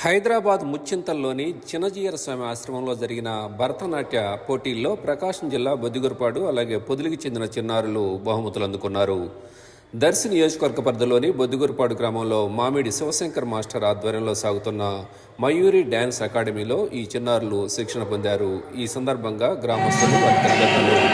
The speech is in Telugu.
హైదరాబాద్ ముచ్చింతల్లోని చిన్నజీయర స్వామి ఆశ్రమంలో జరిగిన భరతనాట్య పోటీల్లో ప్రకాశం జిల్లా బొద్దిగురపాడు అలాగే పొదులికి చెందిన చిన్నారులు బహుమతులు అందుకున్నారు. దర్శి నియోజకవర్గ పరిధిలోని బొద్దిగురపాడు గ్రామంలో మామిడి శివశంకర్ మాస్టర్ ఆధ్వర్యంలో సాగుతున్న మయూరి డ్యాన్స్ అకాడమీలో ఈ చిన్నారులు శిక్షణ పొందారు. ఈ సందర్భంగా గ్రామస్తులు వారి తల్లిదండ్రులు